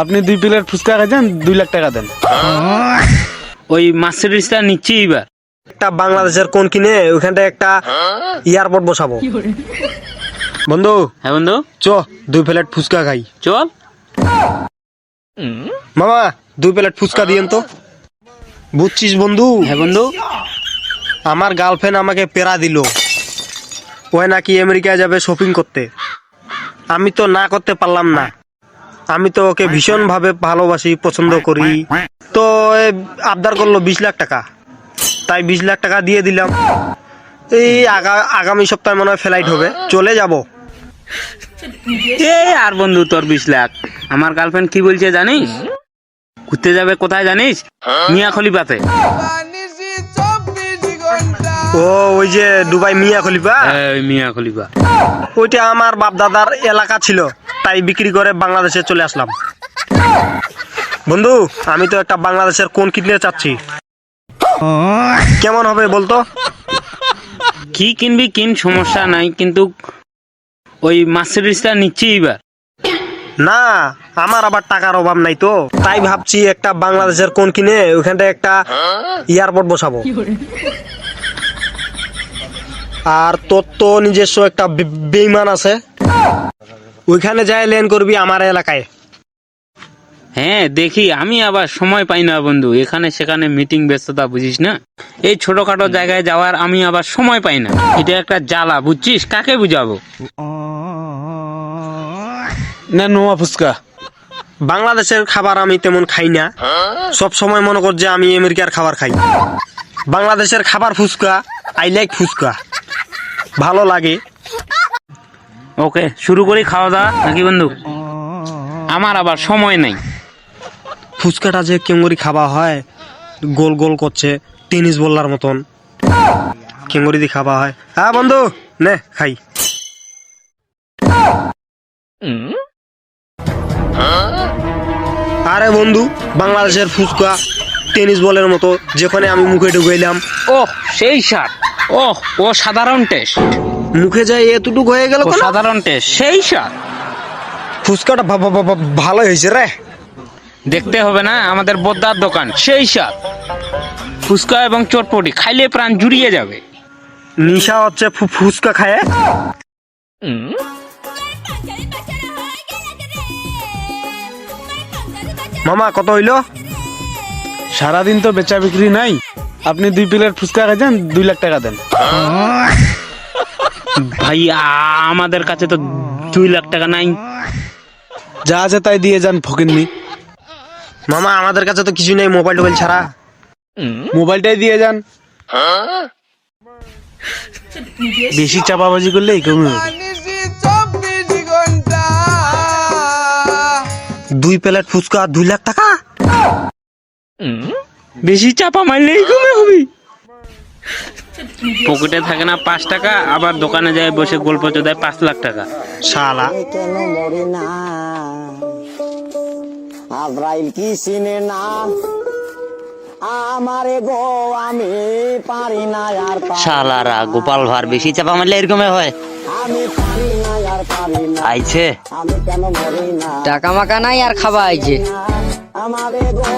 আপনি দুই প্লেট ফুচকা খাইছেন দুই লাখ টাকা দেন। ওই মার্সিডিসটা নিচ্ছি এবার। একটা বাংলাদেশের কোন কিনে ওইখানটা একটা এয়ারপোর্ট বসাবো। বন্ধু হ্যাঁ বন্ধু। চ দুই প্লেট ফুচকা খাই। চল। মামা দুই প্লেট ফুচকা দিয়েন তো। বুঝছিস বন্ধু? হ্যাঁ বন্ধু। আমার গার্লফ্রেন্ড আমাকে পেরা দিল। ওই নাকি আমেরিকায় যাবে শপিং করতে। আমি তো না করতে পারলাম না। আমি তো ওকে ভীষণ ভাবে ভালোবাসি পছন্দ করি। তো আবদার করল বিশ লাখ টাকা। তাই বিশ লাখ টাকা দিয়ে দিলাম। এই আগা- আগামী সপ্তাহে মনে হয় ফ্লাইট হবে। চলে যাব। এই আর বন্ধু তোর বিশ লাখ। আমার গার্লফ্রেন্ড কি বলছে জানিস? ঘুরতে যাবে কোথায় জানিস? মিয়া খলিফাতে ও ওই যে দুবাই মিয়া খলিফা? এই মিয়া খলিফা। ওইটা আমার বাপ দাদার এলাকা ছিল তাই বিক্রি করে বাংলাদেশে চলে আসলাম। বন্ধু আমি তো একটা বাংলাদেশের কোন কিনতে চাচ্ছি। কেমন হবে বলতো? কি কিনবি কিন সমস্যা নাই কিন্তু ওই মার্সিডিসটা নিচ্ছি এবার না আমার আবার টাকার অভাব নাই তো। তাই ভাবছি একটা বাংলাদেশের কোন কিনে ওইখানটা একটা এয়ারপোর্ট বসাবো। আর তোর তো নিজস্ব একটা বেইমান আছে। ওইখানে যাই লেন করবি আমার এলাকায়। হ্যাঁ দেখি আমি আবার সময় পাই না বন্ধু। এখানে সেখানে মিটিং ব্যস্ততা বুঝিস না? এই ছোটখাটো জায়গায় যাওয়ার আমি আবার সময় পাই না। এটা একটা জ্বালা বুঝছিস? কাকে বুঝাবো? না নোয়া ফুচকা। বাংলাদেশের খাবার আমি তেমন খাই না। সব সময় মনে কর যে আমি আমেরিকার খাবার খাই। বাংলাদেশের খাবার ফুচকা আই লাইক ফুচকা। ভালো লাগে। ওকে শুরু করি খাওয়া দাওয়া নাকি বন্ধু? আমার আবার সময় নাই। ফুচকাটা যে কেঙ্গুরি খাওয়া হয় গোল গোল করছে টেনিস বললার মতন। কেঙ্গুরি দিয়ে খাওয়া হয়। হ্যাঁ বন্ধু নে খাই। আরে বন্ধু বাংলাদেশের ফুচকা টেনিস বলের মতো যেখানে আমি মুখে ঢুকাইলাম ও সেই স্বাদ। ও ও সাধারণ টেস্ট। মুখে যাই এতটুকু হয়ে গেল ও সাধারণ টেস্ট সেই স্বাদ ফুচকাটা ভালো হয়েছে রে। দেখতে হবে না আমাদের বোদ্দার দোকান সেই স্বাদ ফুচকা এবং চটপটি খাইলে প্রাণ জুড়িয়ে যাবে। নিশা হচ্ছে ফু- ফুচকা খায়। মামা কত হইল? সারাদিন তো বেচা বিক্রি নাই। আপনি দুই প্লেট ফুচকা খাইছেন দুই লাখ টাকা দেন। ভাই আমাদের কাছে তো দুই লাখ টাকা নাই। যা আছে তাই দিয়ে যান ফকিননি। মামা আমাদের কাছে তো কিছু নেই মোবাইল টোবাইল ছাড়া। মোবাইলটাই দিয়ে যান। বেশি চাপাবাজি করলে এই কমে দুই প্লেট ফুচকা দুই লাখ টাকা? বেশি চাপা মারলেই কমে হবি। পকেটে থাকে না পাঁচ টাকা আবার দোকানে যায় বসে গল্প চোদায় পাঁচ লাখ টাকা। শালা। কেন মরি না? আজরাইল কি চিনে না? আমারে গো আমি পারি না আর শালারা গোপাল ভার বেশি চাপা মারলে এরকমই হয়। আমি পারি না আর পারি না। আইছে। আমি কেন মরি না? টাকা মাকা নাই আর খাওয়া আইছে। আমারে গো